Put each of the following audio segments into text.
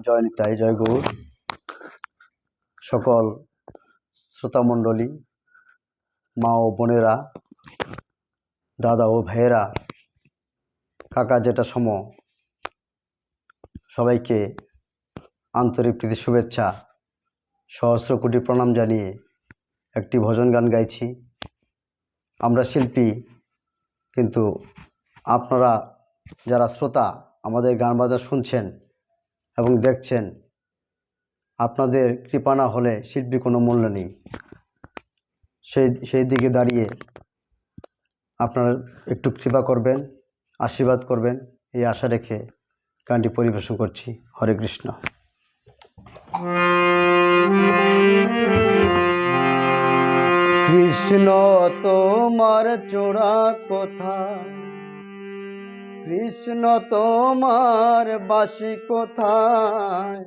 জয় নিতাই জয় গৌর। সকল শ্রোতামণ্ডলী, মা ও বোনেরা, দাদা ও ভাইয়েরা, কাকা যেটা সম, সবাইকে আন্তরিক প্রীতি শুভেচ্ছা, সহস্র কোটি প্রণাম জানিয়ে একটি ভজন গান গাইছি। আমরা শিল্পী, কিন্তু আপনারা যারা শ্রোতা আমাদের গান বাজা শুনছেন এবং দেখছেন আপনাদের কৃপা না হলে শিল্পী কোনো মূল্য নেই। সেই সেই দিকে দাঁড়িয়ে আপনারা একটু কৃপা করবেন, আশীর্বাদ করবেন, এই আশা রেখে গানটি পরিবেশন করছি। হরে কৃষ্ণ। কৃষ্ণ, তোমার চোরা কথা কৃষ্ণ তোমার বাসি কোথায়?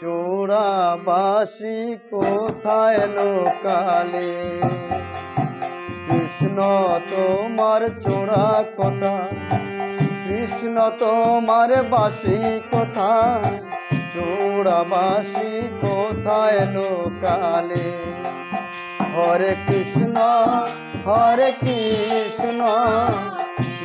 চোরা বাসি কোথায় লোকালে? কৃষ্ণ তোমার চোরা কথা, কৃষ্ণ তোমার বাসি কোথায়? চোরা বাসি কোথায় লোকালে? হরে কৃষ্ণ হরে কৃষ্ণ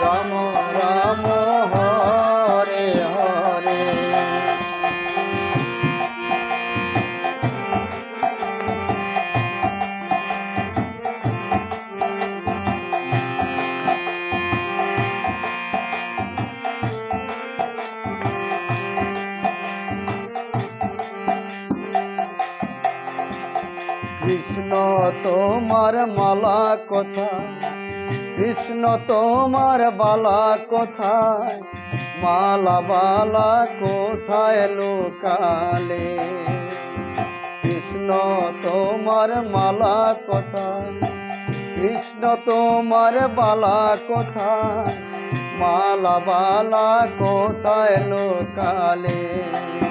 রাম রাম হরে হরে। কৃষ্ণ তোমার মালা কথা কৃষ্ণ তোমার বালা কোথায়? মালা বালা কোথায় লোকালে? কৃষ্ণ তোমার মালা কোথায়? কৃষ্ণ তোমার বালা কোথায়? মালা বালা কোথায় লোকালে?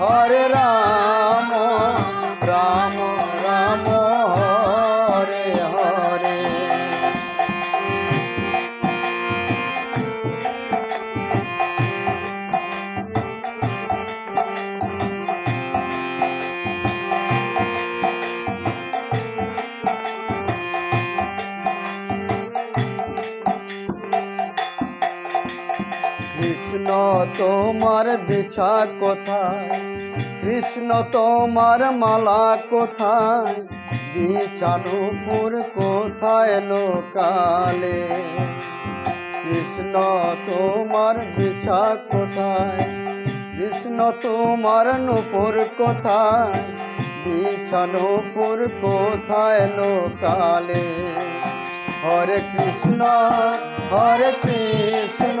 হরে রাম। তোমার বিছা কোথায়? কৃষ্ণ তোমার মালা কোথায়? বিছানুপুর কোথায় লোকালে? কৃষ্ণ তোমার বিছা কোথায়? কৃষ্ণ তোমার নুপুর কোথায়? বিছানুপুর কোথায় লোকালে? হরে কৃষ্ণ হরে কৃষ্ণ।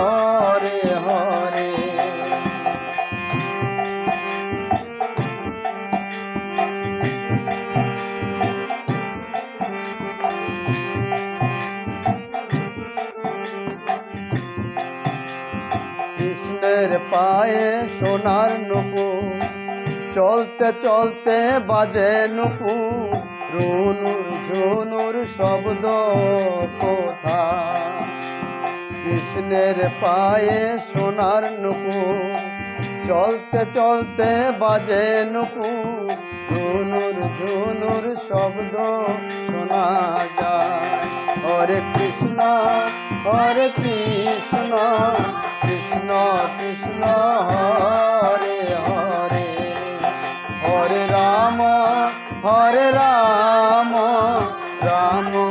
কৃষ্ণের পায়ে সোনার নুপু, চলতে চলতে বাজে নুপু। রুনুর ঝুনুর শব্দ কোথা কৃষ্ণের পায়ে সোনার নুপু চলতে চলতে বাজে নুপু ঝুনুর ঝুনুর শব্দ শোনা যায়। হরে কৃষ্ণ হরে কৃষ্ণ কৃষ্ণ কৃষ্ণ, হরে হরে। হরে রাম হরে রাম রাম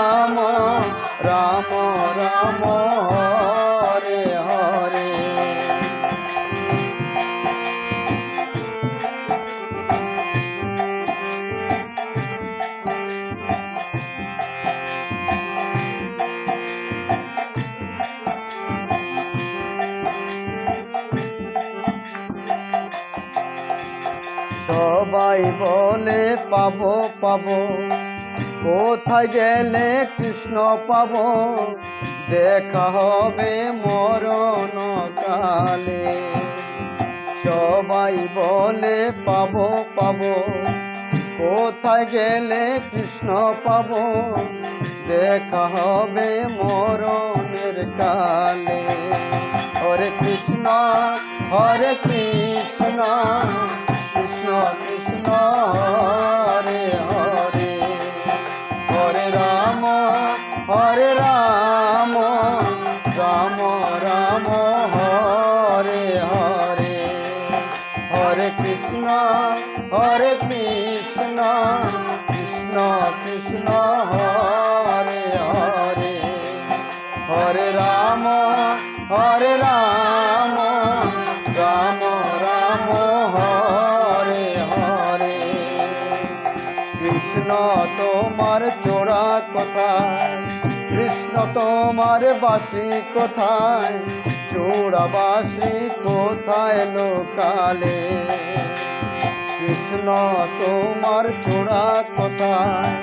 সবাই বলে পাবো পাবো। কোথায় গেলে কৃষ্ণ পাবো? দেখা হবে মরণ কালে সবাই বলে পাবো পাবো। কোথায় গেলে কৃষ্ণ পাবো? দেখা হবে মরণের কালে। হরে কৃষ্ণ হরে কৃষ্ণ। হরে কৃষ্ণ কৃষ্ণ কৃষ্ণ, হরে হরে। হরে রাম হরে রাম রাম রাম, হরে হরে। কৃষ্ণ তোমার চোরা কোথায়? কৃষ্ণ তোমার বাসি কোথায়? চোরা বাসি কোথায় লোকালে? কৃষ্ণ তোমার চোরা কোথায়?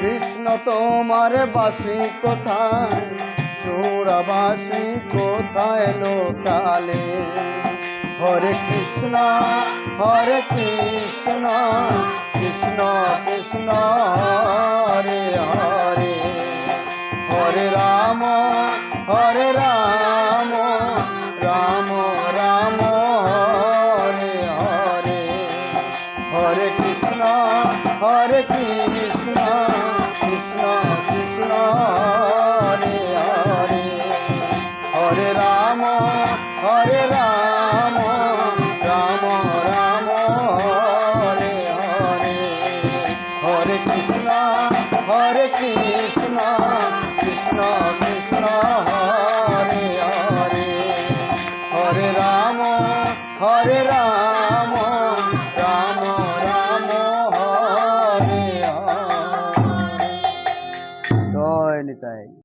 কৃষ্ণ তোমার বাসি কোথায়? চোরা বাসি কোথায় লোকালে? হরে কৃষ্ণ হরে কৃষ্ণ কৃষ্ণ কৃষ্ণ, হরে হরে। হরে রাম হরে রাম।